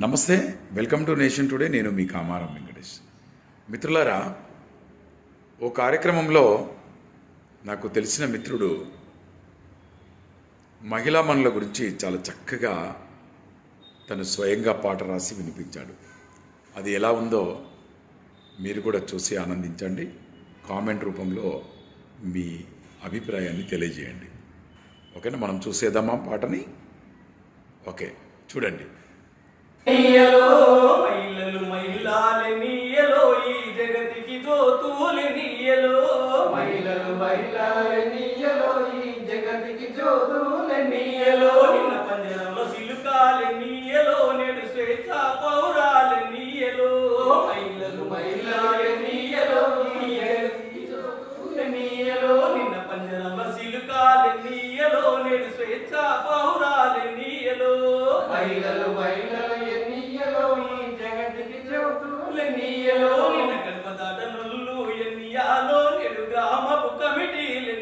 నమస్తే welcome to nation today నేను మీ కామారం వెంకటేష్. మిత్రులారా ఓ కార్యక్రమంలో నాకు తెలిసిన మిత్రుడు మహిళా మనుల గురించి చాలా చక్కగా తను స్వయంగా పాట రాసి వినిపించాడు. అది ఎలా ఉందో మీరు కూడా చూసి ఆనందించండి. కామెంట్ రూపంలో మీ అభిప్రాయాన్ని తెలియజేయండి. ఓకేనా? మనం చూసేద్దామా పాటని? ఓకే చూడండి. నీయలో మైలలు మైలాలి నీయలో ఈ జగతికి జోతులి నీయలో. మైలలు మైలాలి నీయలో ఈ జగతికి జోతులి నీయలో. నిన్న పంజరంలో సిలుకాలి నీయలో నేడు స్వేచ్ఛ పౌరాలి నీయలో. మైలలు మైలాలి నీయలో ఈ జగతికి జోతులి నీయలో. నిన్న పంజరంలో సిలుకాలి నీయలో ఎన్నియలో నిన్న గర్భదాత నొల్లు ఎన్నియాలో నెడుగా మపు కమిటీలు